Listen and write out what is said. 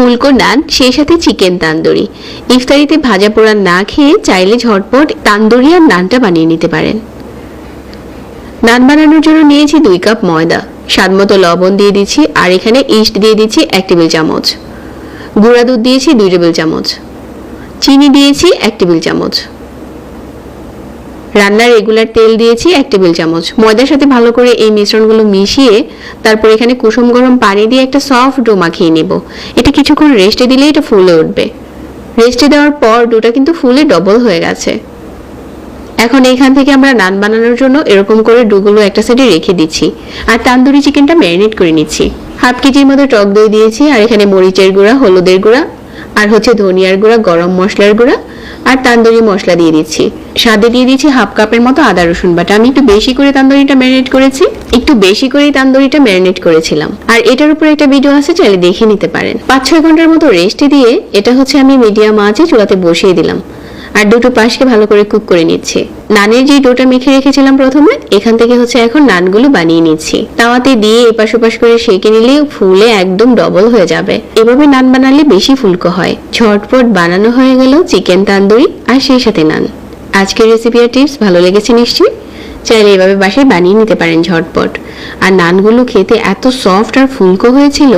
ফুলকো নান, সেই সাথে চিকেন তান্দুরি। ইফতারিতে ভাজা পোড়া না খেয়ে চাইলে ঝটপট তান্দুরি আর নানটা বানিয়ে নিতে পারেন। নান বানানোর জন্য নিয়েছি দুই কাপ ময়দা। স্বাদ মতো লবণ দিয়ে দিচ্ছি আর এখানে ইস্ট দিয়ে দিচ্ছি এক টেবিল চামচ। গুঁড়া দুধ দিয়েছি দুই টেবিল চামচ। চিনি দিয়েছি এক টেবিল চামচ। রান্নার রেগুলার তেল দিয়েছি এক টেবিল চামচ। ময়দার সাথে ভালো করে এই মিশ্রণগুলো মিশিয়ে তারপর এখানে কুসুম গরম পানি দিয়ে একটা সফট ডো মাখিয়ে নেব। এটা কিছুক্ষণ রেস্টে দিলে এটা ফুলে উঠবে। রেস্টে দেওয়ার পর ডোটা কিন্তু ফুলে ডবল হয়ে গেছে। এখন এইখান থেকে আমরা নান বানানোর জন্য এরকম করে ডুগুলো একটা সাইডে রেখে দিচ্ছি। আর তান্দুরি চিকেনটা ম্যারিনেট করে নিচ্ছি। হাফ কেজির মতো টক দই দিয়েছি আর এখানে মরিচের গুঁড়া, হলুদের গুঁড়া আর হচ্ছে ধনিয়ার গুঁড়া, গরম মশলার গুঁড়া আর তান্দুরি মশলা দিয়ে দিচ্ছি। স্বাদে দিয়ে দিচ্ছি হাফ কাপের মতো আদা, রসুন বাটা। আমি একটু বেশি করে তান্দুরিটা ম্যারিনেট করেছি। একটু বেশি করে তান্দুরিটা ম্যারিনেট করেছিলাম। আর এটার উপরে একটা ভিডিও আছে, চাইলে দেখে নিতে পারেন। পাঁচ ছয় ঘণ্টার মতো রেস্টে দিয়ে এটা হচ্ছে আমি মিডিয়াম আঁচে চুলাতে বসিয়ে দিলাম। আর দুটো পাশকে ভালো করে কুক করে নিচ্ছি। নানের যে ডোটা মেখে রেখেছিলাম প্রথমে, এখান থেকে হচ্ছে এখন নানগুলো বানিয়ে নিচ্ছি। তাওয়াতে দিয়ে এপাশ ওপাশ করে সেঁকে নিলে ফুলে একদম ডবল হয়ে যাবে। এভাবে নান বানালে বেশি ফুলকো হয়। ঝটপট বানানো হয়ে গেল চিকেন তান্দুরি আর সেই সাথে নান। আজকের রেসিপি আর টিপস ভালো লেগেছে নিশ্চয়ই? চাইলে এভাবে বাসায় বানিয়ে নিতে পারেন ঝটপট। আর নানগুলো খেতে এত সফট আর ফুলকো হয়েছিল